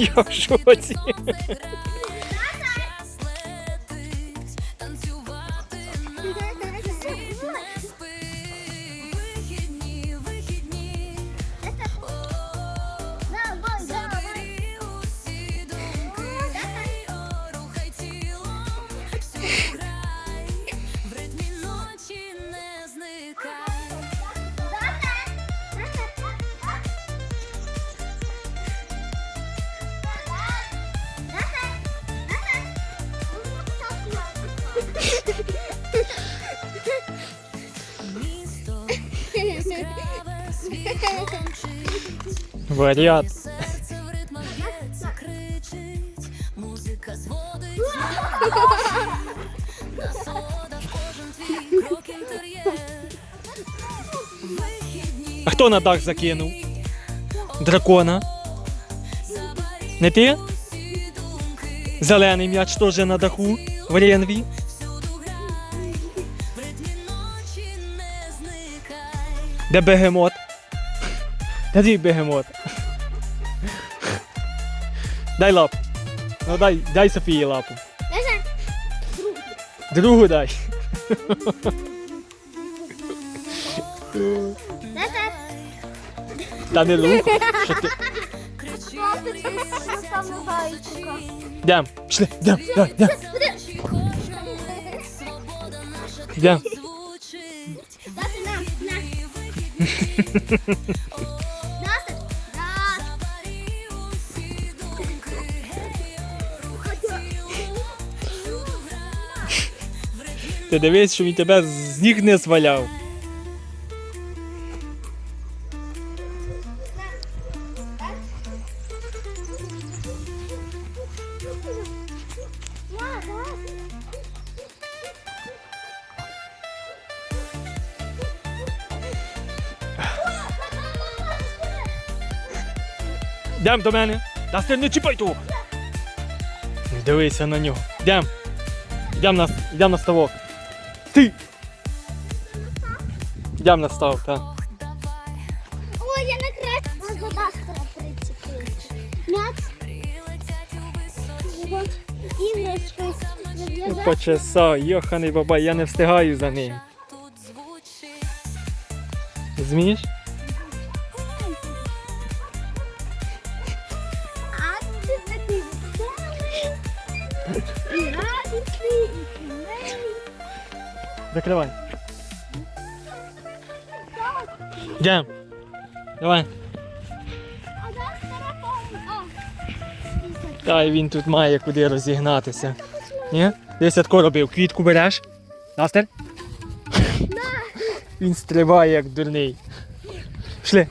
Я в шоці. Варіат. Музика зводить насолода в кожен твій крок інтер'єр. А хто на дах закинув? Дракона. Не ти? Зелений м'яч теж на даху в Ренві. Де бегемот? Твій бегемот? Дай лапу. Ну дай, дай Софії лапу. Другу дай. Та не руку. Що ти? Дям, пішли, дям, давай, дям, Свобода наша дям. звучить. Ти дивись, що він тебе з ніг не зваляв. Дям до мене. Дасти не чіпай того. Дивися на нього. Дям. Йдем на, йдем на ставок. Ти! Я б настав, так. Ой, я на край. Вода скоро. М'яч, іграшка. Почесав, йоханий бабай, я не встигаю за ним. Змієш? Закривай. Йдем. Давай. Та й він тут має куди розігнатися. Ні? Десь я робив. Квітку береш? Настер? Він стрибає як дурний. Пішли.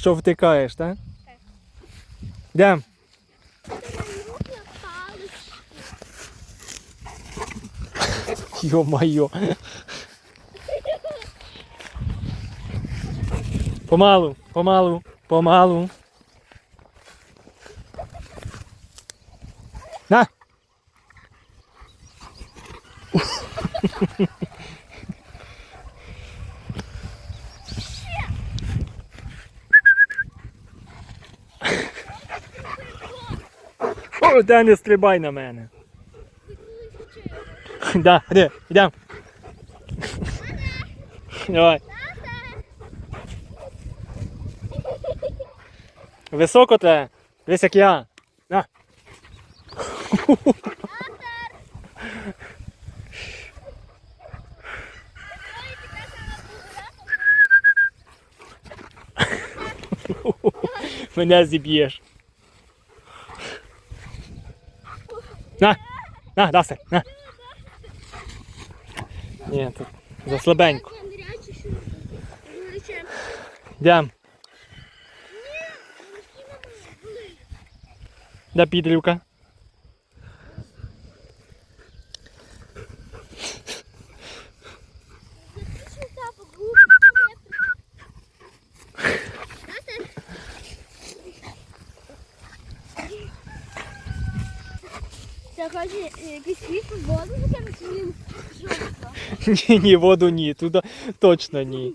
Що втикаєш, так? Йдем. Руки палець. Йо-майо. Помалу, помалу, помалу. На! Та не стрибай на мене. Да, де, йдем. Давай. Високо треба. Дивись, як я. На. Мене зіб'єш. На! На, Дасе, на. Ні, тут заслабенько. Гарячий, що гаряче. Йдем. Де підрівка? Це якийсь світ воду закинути. Ні, ні, воду ні, туди точно ні.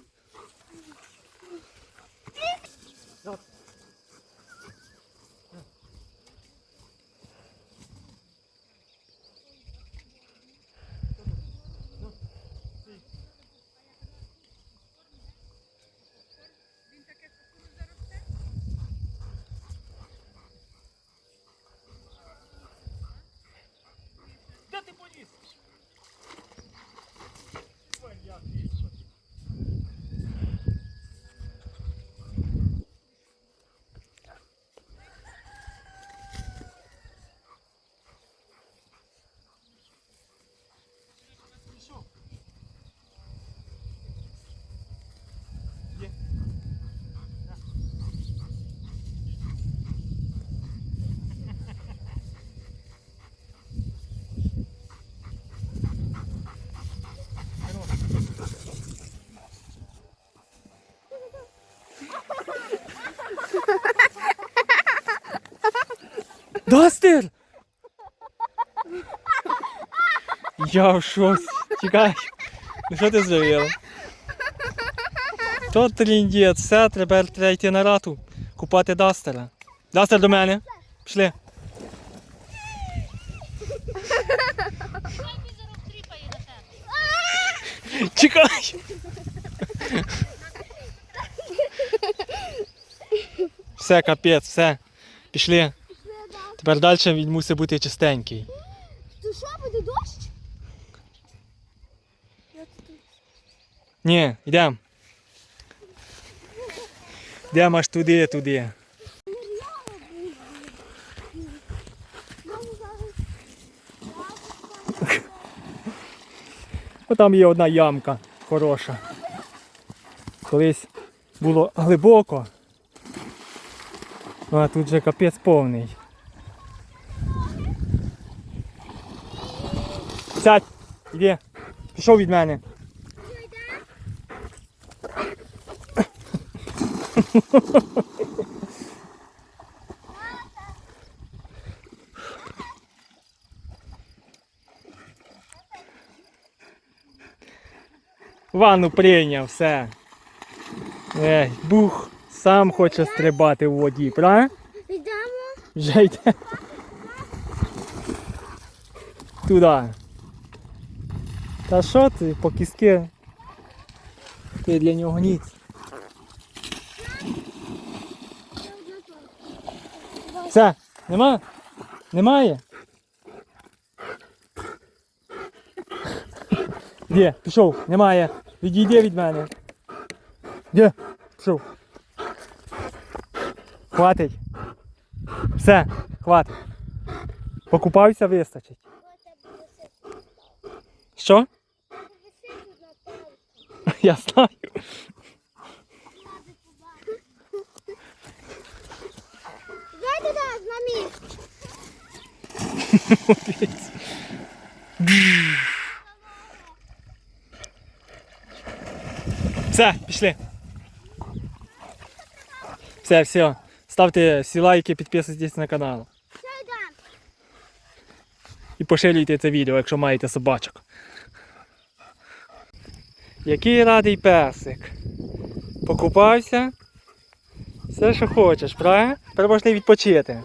Дастер! Я в шоці. Чекай. Ну що ти зробила? То тріндець, все, треба йти на рату, купати Дастера. Дастер до мене. Пішли. Чекай! Все, капець, все. Пішли. Тепер далі він мусить бути чистенький. То що, буде дощ? Ні, йдемо. Йдемо аж туди, туди. Там є одна ямка хороша. Колись було глибоко. А тут же капець повний. Сядь, іди. Пішов від мене. Ванну прийняв, все. Ей, бух, сам хоче стрибати в воді, правильно? Йдемо. Вже йде. Туди. Та що ти, по кіски? Ти для нього ніц. Все, нема? Немає? Де? Пішов, немає. Відійди від мене. Де? Пішов. Хватить. Все, хватить. Покупався, вистачить. Що? Я знаю. Дай туди, на місць. Все, пішли. Все, все. Ставте всі лайки, підписуйтесь на канал. Все, йдемо. І поширюйте це відео, якщо маєте собачок. Який радий песик. Покупався. Все, що хочеш, правильно? Тепер можна відпочити.